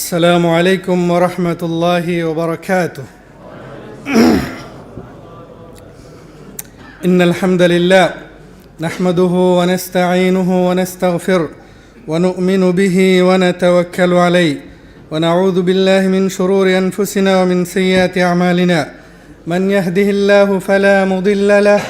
السلام عليكم ورحمة الله وبركاته. إن الحمد لله نحمده ونستعينه ونستغفره ونؤمن به ونتوكل عليه ونعوذ بالله من شرور أنفسنا ومن سيئات أعمالنا. من يهده الله فلا مضل له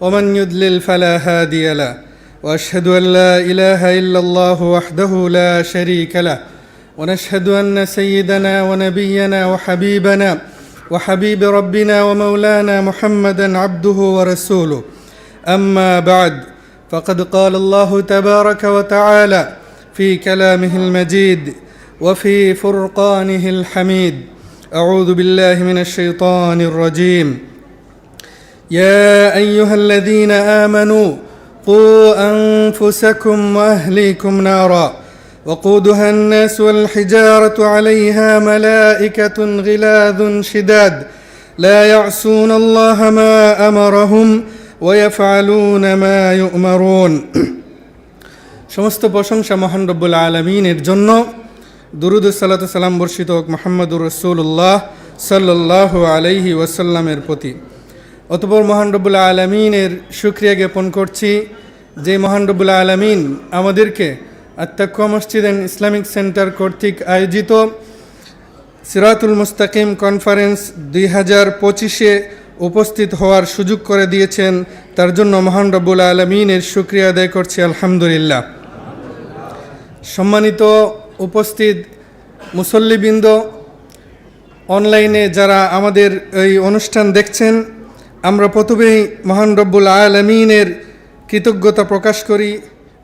ومن يضلل فلا هادي له. وأشهد أن لا إله إلا الله وحده لا شريك له. ونشهد أن سيدنا ونبينا وحبيبنا وحبيب ربنا ومولانا محمدا عبده ورسوله. أما بعد فقد قال الله تبارك وتعالى في كلامه المجيد وفي فرقانه الحميد أعوذ بالله من الشيطان الرجيم. يا أيها الذين آمنوا قوا أنفسكم وأهليكم نارا. وقودها الناس والحجاره عليها ملائكه غلاظ شداد لا يعصون الله ما امرهم ويفعلون ما يؤمرون সমস্ত প্রশংসা মহান রব্বুল আলমিনের জন্য দুরুদ সালাত সালাম বর্ষিত হোক মোহাম্মদুর রসুল্লাহ সাল্লাহ আলাইহি ওয়াসাল্লামের প্রতি অতপর মহান রব্বুল আলমিনের সুক্রিয়া জ্ঞাপন করছি যে মহান রব্বুল আলমিন আমাদেরকে আত্মাক্কা মসজিদ অ্যান্ড ইসলামিক সেন্টার কর্তৃক আয়োজিত সিরাতুল মুস্তাকিম কনফারেন্স দুই হাজার পঁচিশে উপস্থিত হওয়ার সুযোগ করে দিয়েছেন। তার জন্য মহান রব্বুল আলমিনের সুক্রিয়া আদায় করছি, আলহামদুলিল্লাহ। সম্মানিত উপস্থিত মুসল্লিবৃন্দ, অনলাইনে যারা আমাদের এই অনুষ্ঠান দেখছেন, আমরা প্রথমেই মহান রব্বুল আলমিনের কৃতজ্ঞতা প্রকাশ করি।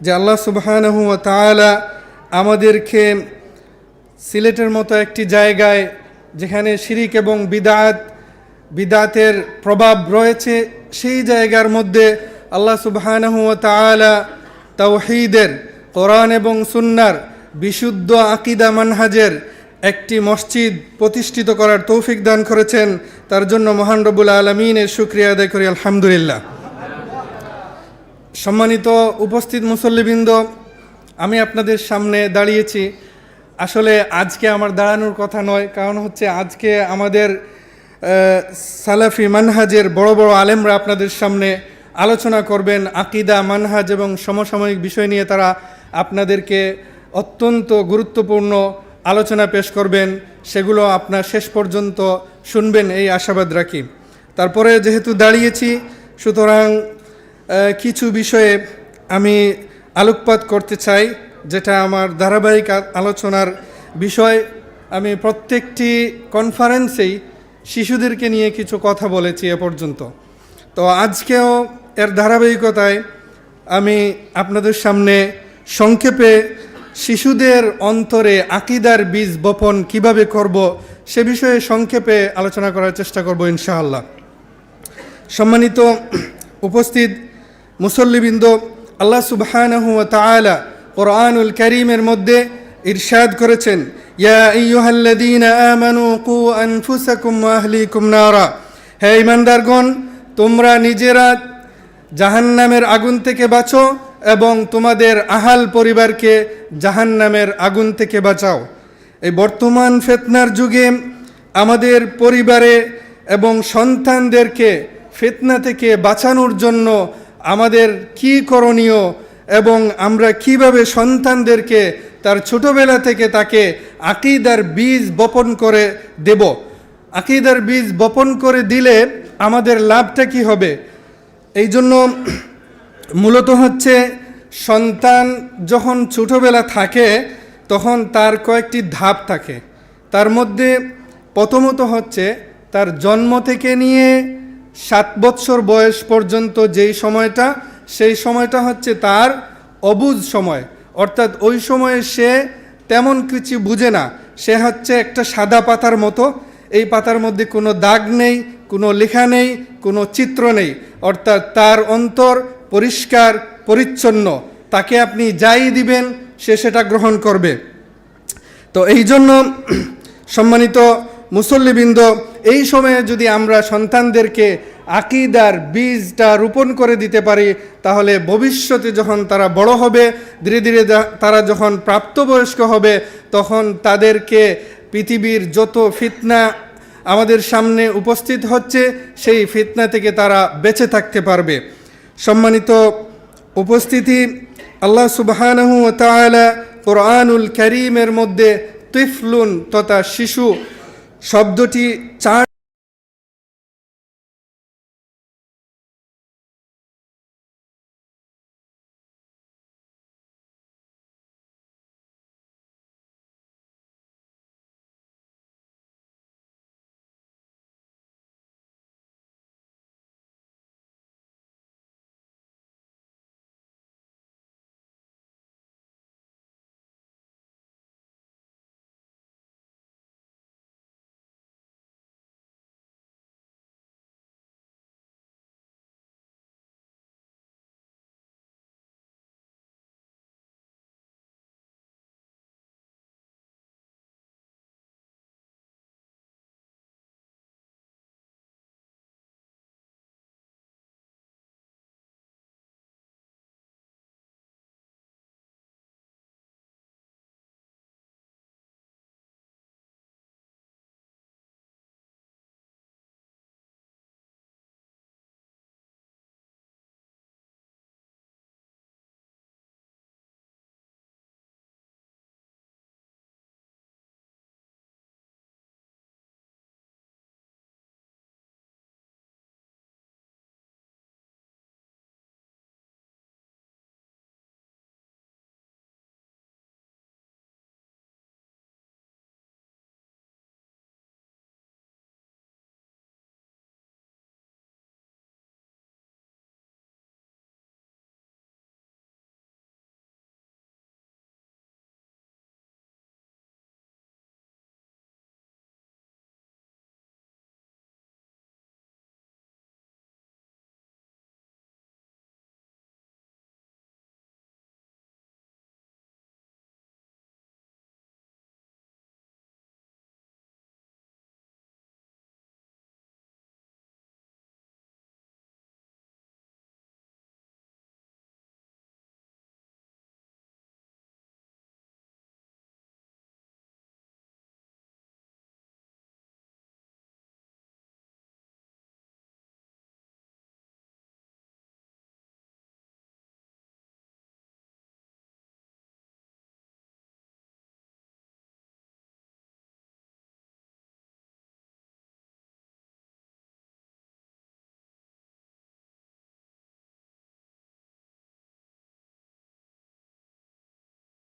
যে আল্লাহ সুবাহানহু তালা আমাদেরকে সিলেটের মতো একটি জায়গায় যেখানে শিরিক এবং বিদাত, বিদাতের প্রভাব রয়েছে, সেই জায়গার মধ্যে আল্লাহ সুবাহানহু তালা তাওহিদের, কোরআন এবং সুন্নার বিশুদ্ধ আকিদা মানহাজের একটি মসজিদ প্রতিষ্ঠিত করার তৌফিক দান করেছেন। তার জন্য মহান রবুল আলমিনের সুক্রিয়া আদায় করি, আলহামদুলিল্লাহ। সম্মানিত উপস্থিত মুসল্লিবৃন্দ, আমি আপনাদের সামনে দাঁড়িয়েছি। আসলে আজকে আমার দাঁড়ানোর কথা নয়, কারণ হচ্ছে আজকে আমাদের সালাফি মানহাজের বড় বড় আলেমরা আপনাদের সামনে আলোচনা করবেন। আকিদা, মানহাজ এবং সমসাময়িক বিষয় নিয়ে তারা আপনাদেরকে অত্যন্ত গুরুত্বপূর্ণ আলোচনা পেশ করবেন। সেগুলো আপনার শেষ পর্যন্ত শুনবেন, এই আশাবাদ রাখি। তারপরে যেহেতু দাঁড়িয়েছি, সুতরাং কিছু বিষয়ে আমি আলোকপাত করতে চাই, যেটা আমার ধারাবাহিক আলোচনার বিষয়। আমি প্রত্যেকটি কনফারেন্সেই শিশুদেরকে নিয়ে কিছু কথা বলেছি এ পর্যন্ত। তো আজকেও এর ধারাবাহিকতায় আমি আপনাদের সামনে সংক্ষেপে শিশুদের অন্তরে আকিদার বীজ বপন কীভাবে করব সে বিষয়ে সংক্ষেপে আলোচনা করার চেষ্টা করব ইনশাআল্লাহ। সম্মানিত উপস্থিত মুসল্লিবৃন্দ আল্লাহ সুবহানাহু কোরআনুল করিমের মধ্যে ইরশাদ করেছেন হে ইমানদারগণ তোমরা নিজেরা জাহান্নামের আগুন থেকে বাঁচো এবং তোমাদের আহাল পরিবারকে জাহান্নামের আগুন থেকে বাঁচাও। এই বর্তমান ফেতনার যুগে আমাদের পরিবারে এবং সন্তানদেরকে ফেতনা থেকে বাঁচানোর জন্য আমাদের কি করণীয় এবং আমরা কীভাবে সন্তানদেরকে তার ছোটবেলা থেকে তাকে আকিদার বীজ বপন করে দেব? আকিদার বীজ বপন করে দিলে আমাদের লাভটা কি হবে? এই জন্য মূলত হচ্ছে সন্তান যখন ছোটোবেলা থাকে, তখন তার কয়েকটি ধাপ থাকে। তার মধ্যে প্রথমত হচ্ছে তার জন্ম থেকে নিয়ে সাত বৎসর বয়স পর্যন্ত যেই সময়টা, সেই সময়টা হচ্ছে তার অবুজ সময়। অর্থাৎ ওই সময়ে সে তেমন কিছু বুঝে না। সে হচ্ছে একটা সাদা পাতার মতো। এই পাতার মধ্যে কোনো দাগ নেই, কোনো লেখা নেই, কোনো চিত্র নেই। অর্থাৎ তার অন্তর পরিষ্কার, পরিচ্ছন্ন। তাকে আপনি যাই দিবেন, সে সেটা গ্রহণ করবে। তো এই জন্য সম্মানিত মুসল্লিবৃন্দ এই সময়ে যদি আমরা সন্তানদেরকে আকিদার বীজটা রোপণ করে দিতে পারি, তাহলে ভবিষ্যতে যখন তারা বড় হবে, ধীরে ধীরে তারা যখন প্রাপ্তবয়স্ক হবে, তখন তাদেরকে পৃথিবীর যত ফিতনা আমাদের সামনে উপস্থিত হচ্ছে, সেই ফিতনা থেকে তারা বেঁচে থাকতে পারবে। সম্মানিত উপস্থিতি, আল্লাহ সুবহানাহু তাআলা কোরআনুল করিমের মধ্যে তিফলুন তথা শিশু শব্দটি চার